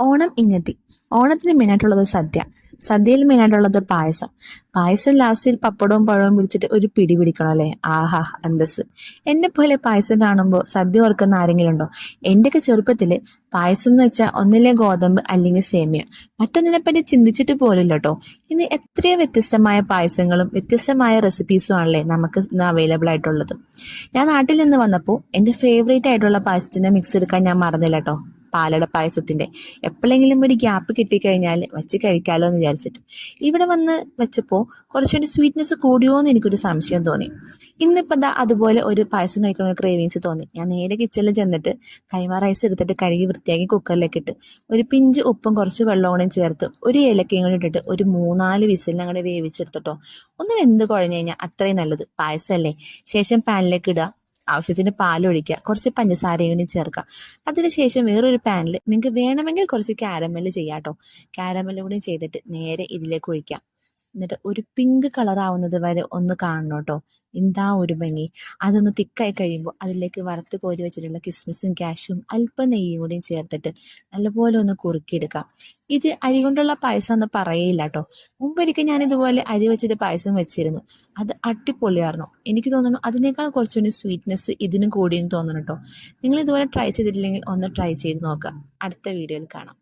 ഓണം ഇങ്ങെത്തി. ഓണത്തിന് മെയിനായിട്ടുള്ളത് സദ്യ. സദ്യയിൽ മെയിനായിട്ടുള്ളത് പായസം. പായസം ലാസ്റ്റിൽ പപ്പടവും പഴവും പിടിച്ചിട്ട് ഒരു പിടി പിടിക്കണം അല്ലേ? ആഹാ അന്തസ് എന്നെ പോലെ പായസം കാണുമ്പോൾ സദ്യ ഓർക്കുന്ന ആരെങ്കിലും ഉണ്ടോ? എന്റെയൊക്കെ ചെറുപ്പത്തിൽ പായസം എന്ന് വെച്ചാൽ ഒന്നിലെ ഗോതമ്പ് അല്ലെങ്കിൽ സേമിയ. മറ്റൊന്നിനെപ്പറ്റി ചിന്തിച്ചിട്ട് പോലില്ല കേട്ടോ ഇന്ന് എത്രയോ വ്യത്യസ്തമായ പായസങ്ങളും വ്യത്യസ്തമായ റെസിപ്പീസും ആണല്ലേ നമുക്ക് ഇന്ന് അവൈലബിൾ ആയിട്ടുള്ളത്. ഞാൻ നാട്ടിൽ നിന്ന് വന്നപ്പോൾ എന്റെ ഫേവറേറ്റ് ആയിട്ടുള്ള പായസത്തിന്റെ മിക്സ് എടുക്കാൻ ഞാൻ മറന്നില്ല കേട്ടോ പാലട പായസത്തിന്റെ എപ്പോഴെങ്കിലും ഒരു ഗ്യാപ്പ് കിട്ടിക്കഴിഞ്ഞാൽ വെച്ച് കഴിക്കാമല്ലോ എന്ന് വിചാരിച്ചിട്ട്. ഇവിടെ വന്ന് വെച്ചപ്പോൾ കുറച്ചുകൂടി സ്വീറ്റ്നെസ് കൂടിയോ എന്ന് എനിക്കൊരു സംശയം തോന്നി. ഇന്നിപ്പോൾ ദാ അതുപോലെ ഒരു പായസം കഴിക്കുന്ന ക്രേവിങ്സ് തോന്നി. ഞാൻ നേരെ കിച്ചണിൽ ചെന്നിട്ട് കൈമ റൈസ് എടുത്തിട്ട് കഴുകി വൃത്തിയാക്കി കുക്കറിലേക്ക് ഇട്ട് ഒരു പിഞ്ച് ഉപ്പും കുറച്ച് വെള്ളവും ചേർത്ത് ഒരു ഏലക്കയും കൂടി ഇട്ടിട്ട് ഒരു മൂന്നാൽ വിസിലിനെ അങ്ങോട്ട് വേവിച്ചെടുത്തിട്ടോ. ഒന്ന് വെന്ത് കുഴഞ്ഞു കഴിഞ്ഞാൽ അത്രയും നല്ലത്. പായസമല്ലേ ശേഷം പാനിലേക്ക് ഇടുക ആവശ്യത്തിന് പാലൊഴിക്കുക കുറച്ച് പഞ്ചസാരയും കൂടി ചേർക്കുക. അതിനുശേഷം വേറൊരു പാനിൽ നിങ്ങൾക്ക് വേണമെങ്കിൽ കുറച്ച് കാരമൽ ചെയ്യാം കേട്ടോ കാരമൽ കൂടി ചെയ്തിട്ട് നേരെ ഇതിലേക്ക് ഒഴിക്കാം. എന്നിട്ട് ഒരു പിങ്ക് കളർ ആവുന്നത് വരെ ഒന്ന് കാണണം കേട്ടോ എന്താ ഒരു ഭംഗി. അതൊന്ന് തിക്കായി കഴിയുമ്പോൾ അതിലേക്ക് വറുത്ത് കോരി വെച്ചിട്ടുള്ള കിസ്മിസും ക്യാഷും അല്പം നെയ്യും കൂടി ചേർത്തിട്ട് നല്ലപോലെ ഒന്ന് കുറുക്കിയെടുക്കാം. ഇത് അരി കൊണ്ടുള്ള പായസം എന്ന് പറയില്ല കേട്ടോ മുമ്പൊരിക്കൽ ഞാൻ ഇതുപോലെ അരി വെച്ചിട്ട് പായസം വെച്ചിരുന്നു. അത് അട്ടിപ്പൊളിയായിരുന്നു എനിക്ക് തോന്നുന്നു അതിനേക്കാൾ കുറച്ചുകൂടി സ്വീറ്റ്നെസ് ഇതിനും കൂടിയെന്ന് തോന്നുന്നു കേട്ടോ നിങ്ങൾ ഇതുപോലെ ട്രൈ ചെയ്തിട്ടില്ലെങ്കിൽ ഒന്ന് ട്രൈ ചെയ്ത് നോക്കുക. അടുത്ത വീഡിയോയിൽ കാണാം.